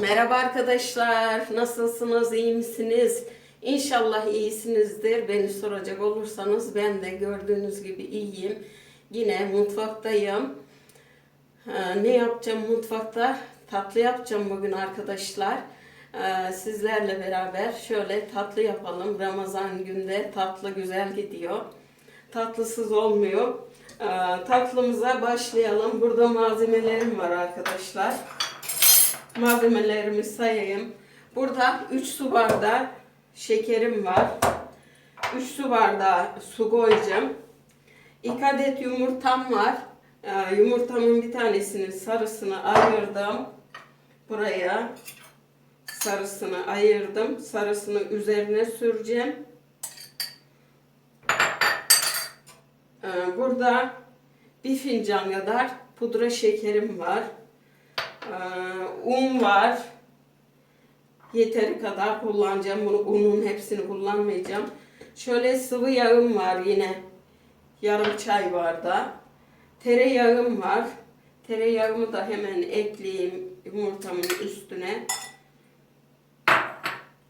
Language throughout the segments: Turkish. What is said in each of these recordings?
Merhaba arkadaşlar. Nasılsınız? iyi misiniz? İnşallah iyisinizdir. Beni soracak olursanız ben de gördüğünüz gibi iyiyim. Yine mutfaktayım. Ha, ne yapacağım mutfakta? Tatlı yapacağım bugün arkadaşlar. Ee, Sizlerle beraber şöyle tatlı yapalım. Ramazan günde tatlı güzel gidiyor. Tatlısız olmuyor. Ee, Tatlımıza başlayalım. Burada malzemelerim var arkadaşlar malzemelerimi sayayım. Burada 3 su bardağı şekerim var. 3 su bardağı su koyacağım. 2 adet yumurtam var. Ee, Yumurtamın bir tanesinin sarısını ayırdım. Buraya sarısını ayırdım. Sarısını üzerine süreceğim. Ee, Burada bir fincan kadar pudra şekerim var. Ee, un var. Yeteri kadar kullanacağım. Bunu unun hepsini kullanmayacağım. Şöyle sıvı yağım var yine. Yarım çay bardağı. Tereyağım var. Tereyağımı da hemen ekleyeyim yumurtamın üstüne.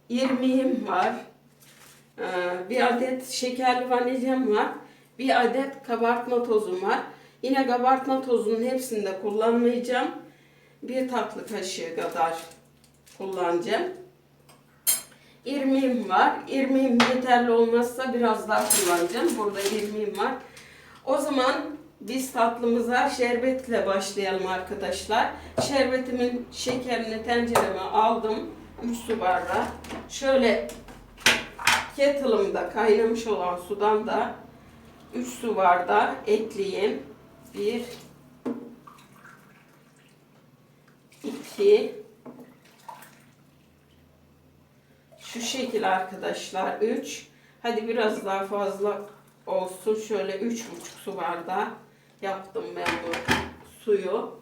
İrmiğim var. Ee, Bir adet şekerli vanilyam var. Bir adet kabartma tozum var. Yine kabartma tozunun hepsini de kullanmayacağım bir tatlı kaşığı kadar kullanacağım. İrmiğim var. İrmiğim yeterli olmazsa biraz daha kullanacağım. Burada irmiğim var. O zaman biz tatlımıza şerbetle başlayalım arkadaşlar. Şerbetimin şekerini tencereme aldım. 3 su bardağı. Şöyle kettle'ımda kaynamış olan sudan da 3 su bardağı ekleyeyim. 1 2 şu şekil arkadaşlar 3 hadi biraz daha fazla olsun. Şöyle üç buçuk su bardağı yaptım ben bu suyu.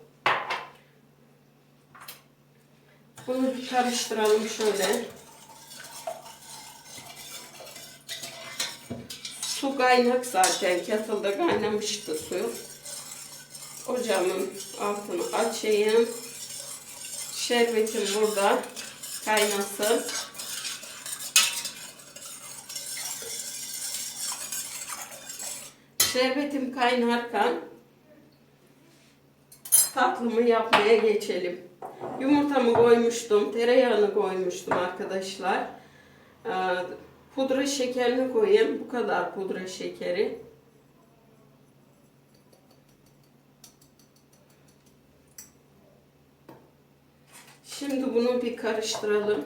Bunu bir karıştıralım şöyle. Su kaynak zaten. Kettle'da kaynamıştı su. Ocağımın altını açayım Şerbetim burada kaynasın. Şerbetim kaynarken tatlımı yapmaya geçelim. Yumurtamı koymuştum, tereyağını koymuştum arkadaşlar. Ee, Pudra şekerini koyayım. Bu kadar pudra şekeri. Şimdi bunu bir karıştıralım.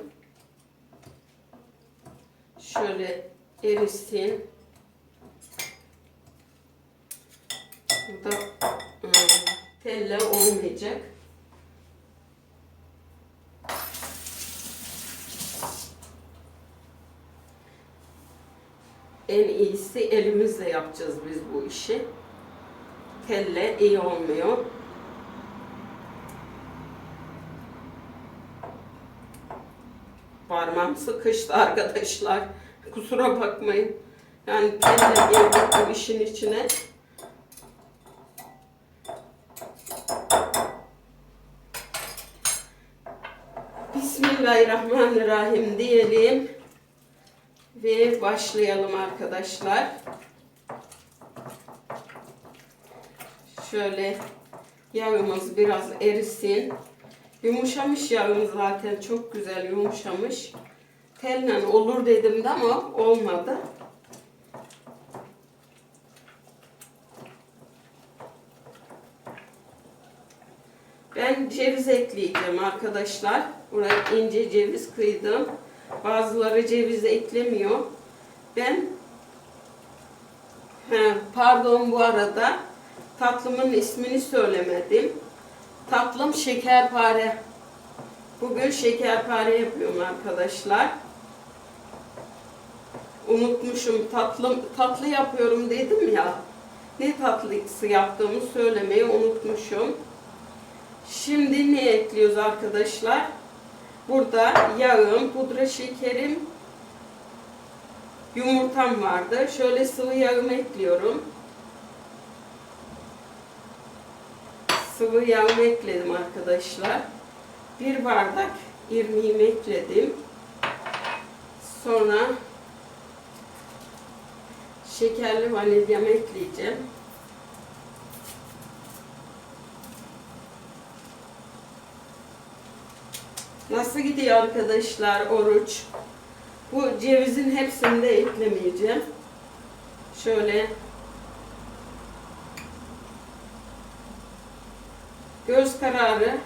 Şöyle erisin. Bu da ıı, telle olmayacak. En iyisi elimizle yapacağız biz bu işi. Telle iyi olmuyor. Parmağım sıkıştı arkadaşlar. Kusura bakmayın. Yani telle girdik bu işin içine. Bismillahirrahmanirrahim diyelim. Ve başlayalım arkadaşlar. Şöyle yağımız biraz erisin. Yumuşamış yağım zaten çok güzel yumuşamış. Telle olur dedim de ama olmadı. Ben ceviz ekleyeceğim arkadaşlar. Buraya ince ceviz kıydım. Bazıları ceviz eklemiyor. Ben he, pardon bu arada tatlımın ismini söylemedim. Tatlım şekerpare. Bugün şekerpare yapıyorum arkadaşlar. Unutmuşum tatlım tatlı yapıyorum dedim ya. Ne tatlısı yaptığımı söylemeyi unutmuşum. Şimdi ne ekliyoruz arkadaşlar? Burada yağım, pudra şekerim, yumurtam vardı. Şöyle sıvı yağımı ekliyorum. Sıvı yağ ekledim arkadaşlar. Bir bardak irmiğimi ekledim. Sonra şekerli vanilyamı ekleyeceğim. Nasıl gidiyor arkadaşlar oruç? Bu cevizin hepsini de eklemeyeceğim. Şöyle göz kararı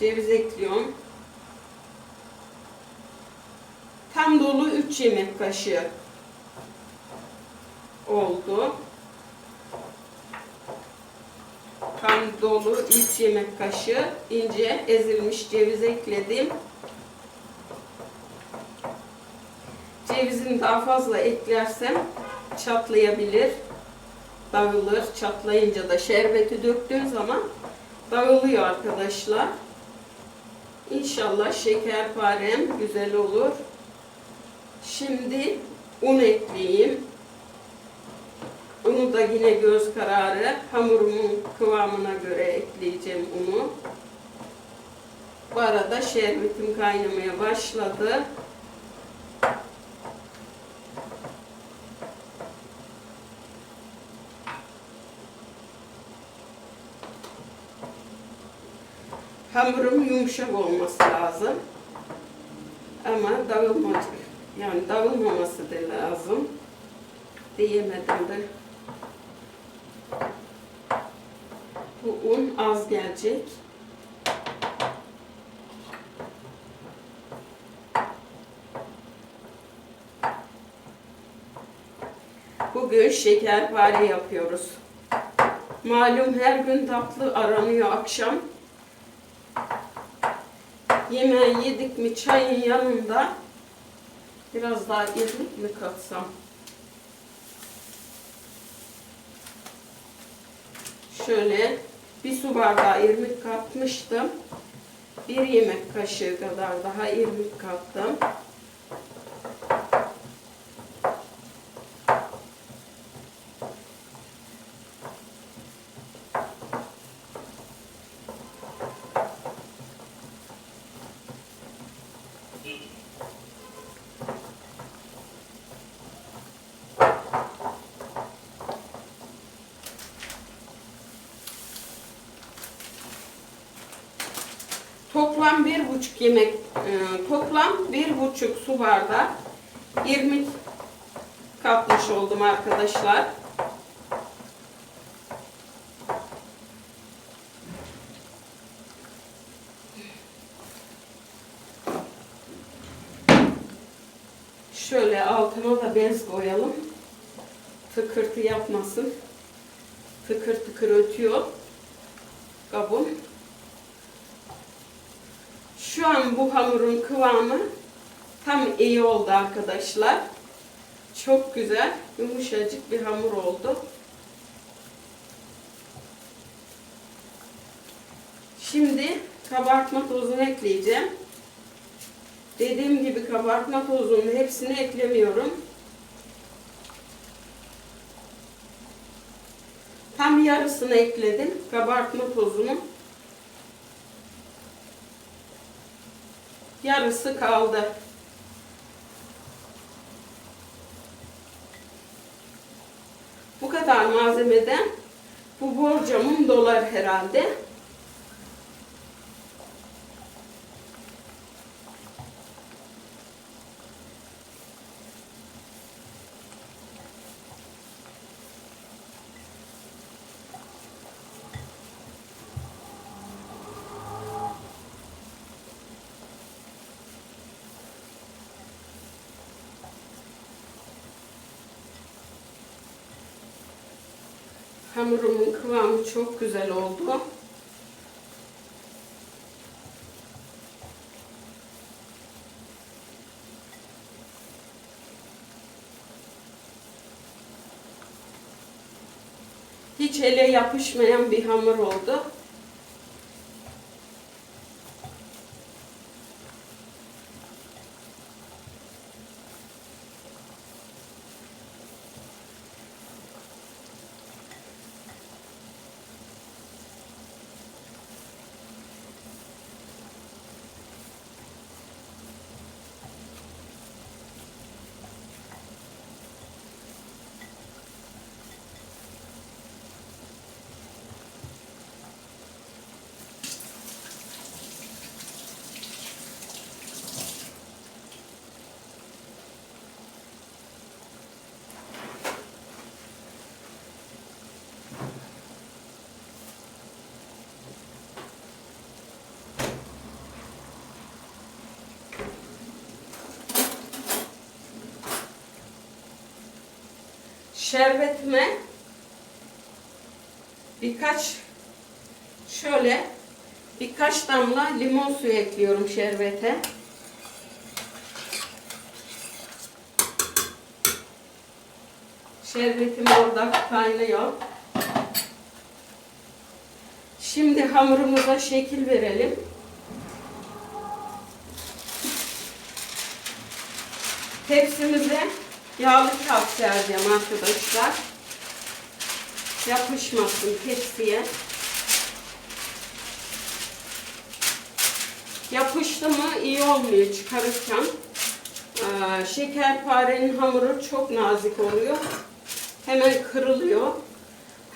ceviz ekliyorum. Tam dolu 3 yemek kaşığı oldu. Tam dolu 3 yemek kaşığı ince ezilmiş ceviz ekledim. Cevizini daha fazla eklersem çatlayabilir. Dağılır. Çatlayınca da şerbeti döktüğün zaman dağılıyor arkadaşlar. İnşallah şekerparem güzel olur. Şimdi un ekleyeyim. Unu da yine göz kararı hamurumun kıvamına göre ekleyeceğim unu. Bu arada şerbetim kaynamaya başladı. Hamurum yumuşak olması lazım. Ama dağılmadı. Yani dağılmaması da lazım. Diyemedim de. Bu un az gelecek. Bugün şekerpare yapıyoruz. Malum her gün tatlı aranıyor akşam. Yemeği yedik mi çayın yanında biraz daha irmik mi katsam? Şöyle bir su bardağı irmik katmıştım. Bir yemek kaşığı kadar daha irmik kattım. Toplam bir buçuk yemek, e, toplam bir buçuk su bardağı irmik katmış oldum arkadaşlar. Şöyle altına da bez koyalım. Tıkırtı yapmasın. Tıkır tıkır ötüyor kabım. Şu an bu hamurun kıvamı tam iyi oldu arkadaşlar. Çok güzel, yumuşacık bir hamur oldu. Şimdi kabartma tozunu ekleyeceğim. Dediğim gibi kabartma tozunun hepsini eklemiyorum. Tam yarısını ekledim kabartma tozunu. Yarısı kaldı. Bu kadar malzemeden bu borcamım dolar herhalde. Hamurumun kıvamı çok güzel oldu. Hiç ele yapışmayan bir hamur oldu. Şerbetime birkaç şöyle birkaç damla limon suyu ekliyorum şerbete. Şerbetim orada kaynıyor. Şimdi hamurumuza şekil verelim. Tepsimize yağlı kağıt sereceğim arkadaşlar. Yapışmasın tepsiye. Yapıştı mı iyi olmuyor çıkarırken. Ee, şekerparenin hamuru çok nazik oluyor. Hemen kırılıyor.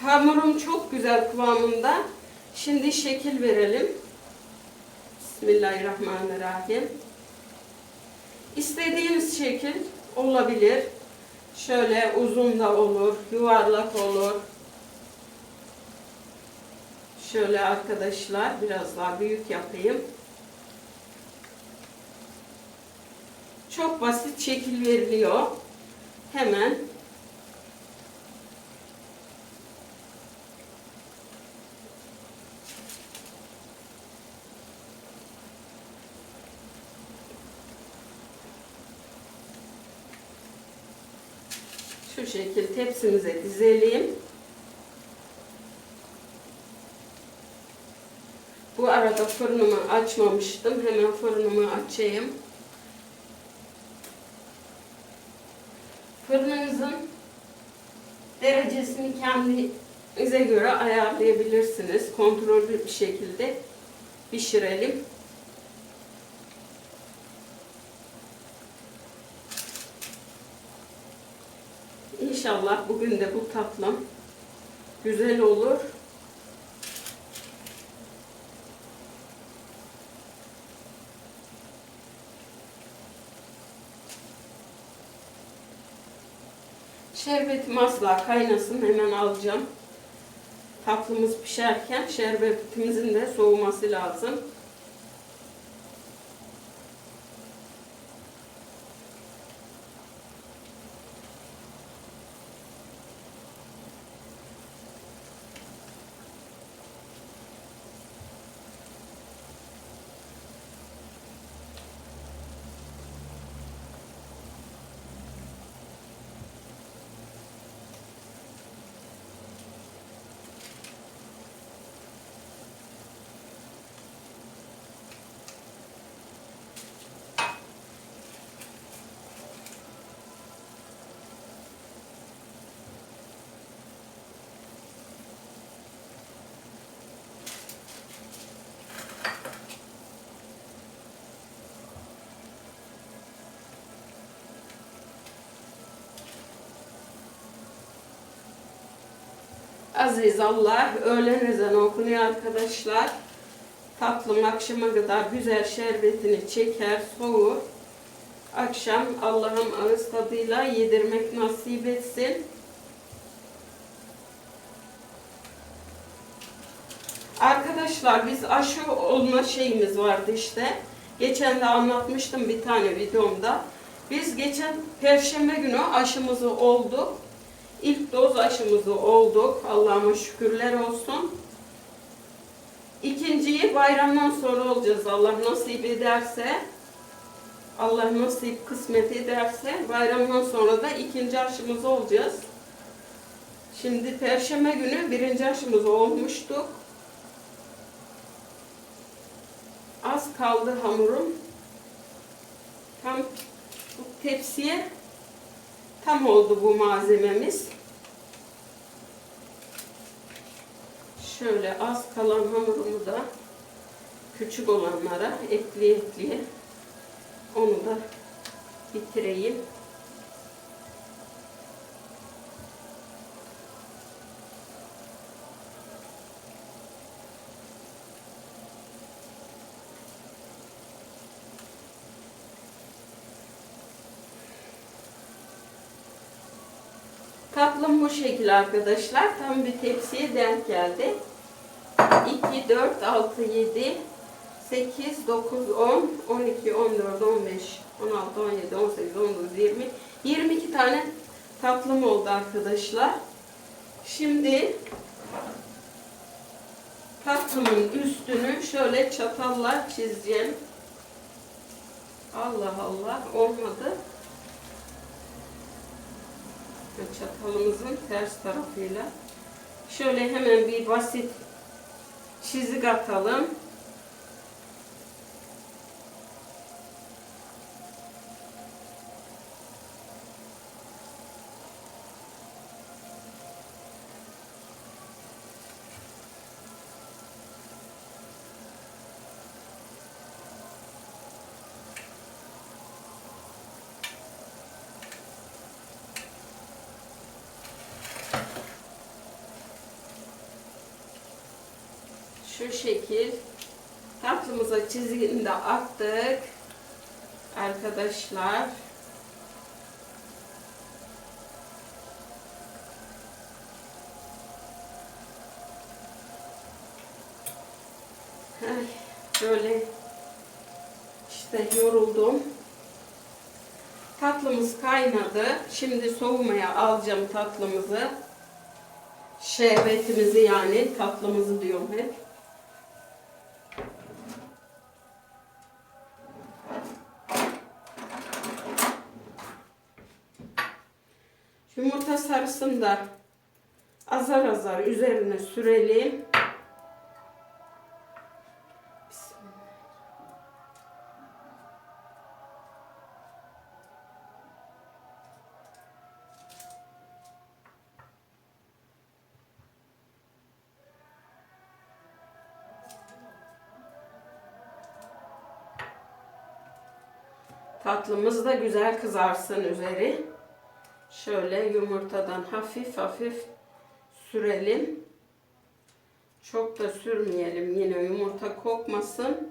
Hamurum çok güzel kıvamında. Şimdi şekil verelim. Bismillahirrahmanirrahim. İstediğiniz şekil olabilir. Şöyle uzun da olur, yuvarlak olur. Şöyle arkadaşlar biraz daha büyük yapayım. Çok basit şekil veriliyor. Hemen şu şekil tepsimize dizelim. Bu arada fırınımı açmamıştım. Hemen fırınımı açayım. Fırınınızın derecesini kendinize göre ayarlayabilirsiniz. Kontrollü bir şekilde pişirelim. İnşallah bugün de bu tatlım güzel olur. Şerbetim asla kaynasın hemen alacağım. Tatlımız pişerken şerbetimizin de soğuması lazım. Aziz Allah, öğlen ezanı okunuyor arkadaşlar. Tatlım akşama kadar güzel şerbetini çeker, soğur. Akşam Allah'ım ağız tadıyla yedirmek nasip etsin. Arkadaşlar biz aşı olma şeyimiz vardı işte. Geçen de anlatmıştım bir tane videomda. Biz geçen perşembe günü aşımızı olduk. İlk doz aşımızı olduk. Allah'ıma şükürler olsun. İkinciyi bayramdan sonra olacağız Allah nasip ederse. Allah nasip kısmet ederse bayramdan sonra da ikinci aşımız olacağız. Şimdi perşembe günü birinci aşımız olmuştuk. Az kaldı hamurum. Tam bu tepsiye tam oldu bu malzememiz. Şöyle az kalan hamurumu da küçük olanlara ekleye ekleye onu da bitireyim. Tatlım bu şekil arkadaşlar. Tam bir tepsiye denk geldi. 2, 4, 6, 7, 8, 9, 10, 12, 14, 15, 16, 17, 18, 19, 20, 22 tane tatlım oldu arkadaşlar. Şimdi tatlımın üstünü şöyle çatalla çizeceğim. Allah Allah olmadı. Çatalımızın ters tarafıyla. Şöyle hemen bir basit çizik atalım. Şu şekil tatlımıza çizgini de attık. Arkadaşlar. Böyle işte yoruldum. Tatlımız kaynadı. Şimdi soğumaya alacağım tatlımızı. Şerbetimizi yani tatlımızı diyorum hep. Yumurta sarısını da azar azar üzerine sürelim. Tatlımız da güzel kızarsın üzeri. Şöyle yumurtadan hafif hafif sürelim. Çok da sürmeyelim yine yumurta kokmasın.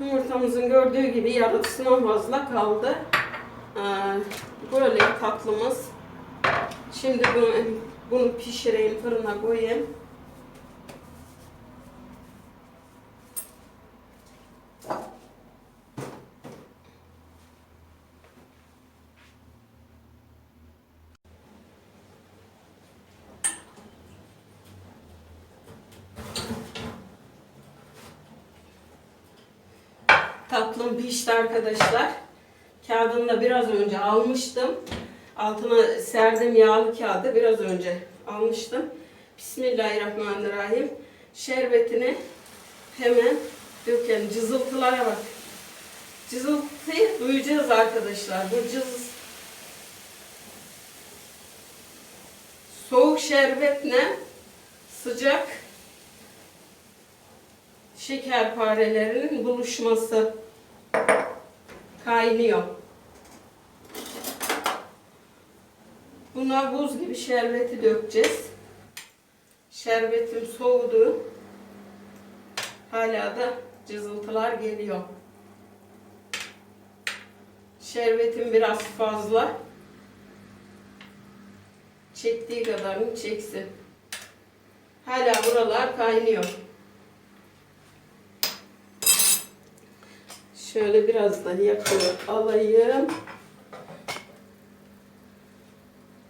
Yumurtamızın gördüğü gibi yarısından fazla kaldı. Ee, Böyle tatlımız. Şimdi bunu, bunu pişireyim, fırına koyayım. Tatlım pişti arkadaşlar. Kağıdını da biraz önce almıştım. Altına serdim yağlı kağıdı biraz önce almıştım. Bismillahirrahmanirrahim. Şerbetini hemen dökelim. Cızıltılara bak. Cızıltıyı duyacağız arkadaşlar. Bu cız soğuk şerbetle sıcak şekerparelerinin buluşması kaynıyor. Buna buz gibi şerbeti dökeceğiz. Şerbetim soğudu. Hala da cızıltılar geliyor. Şerbetim biraz fazla. Çektiği kadarını çeksin. Hala buralar kaynıyor. Şöyle biraz da yakıyor alayım.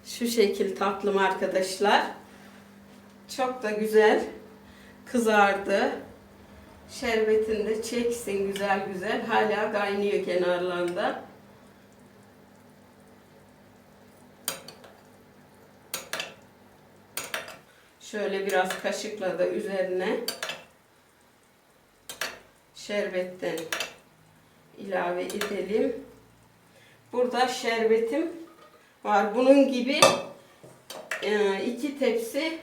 Şu şekil tatlım arkadaşlar. Çok da güzel kızardı. Şerbetini de çeksin güzel güzel. Hala kaynıyor kenarlarında. Şöyle biraz kaşıkla da üzerine şerbetten ilave edelim. Burada şerbetim var. Bunun gibi e, iki tepsi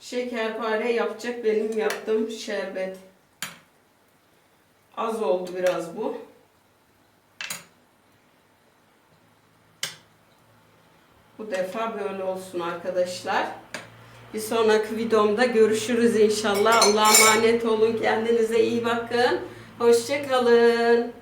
şekerpare yapacak benim yaptığım şerbet. Az oldu biraz bu. Bu defa böyle olsun arkadaşlar. Bir sonraki videomda görüşürüz inşallah. Allah'a emanet olun. Kendinize iyi bakın. Hoşçakalın.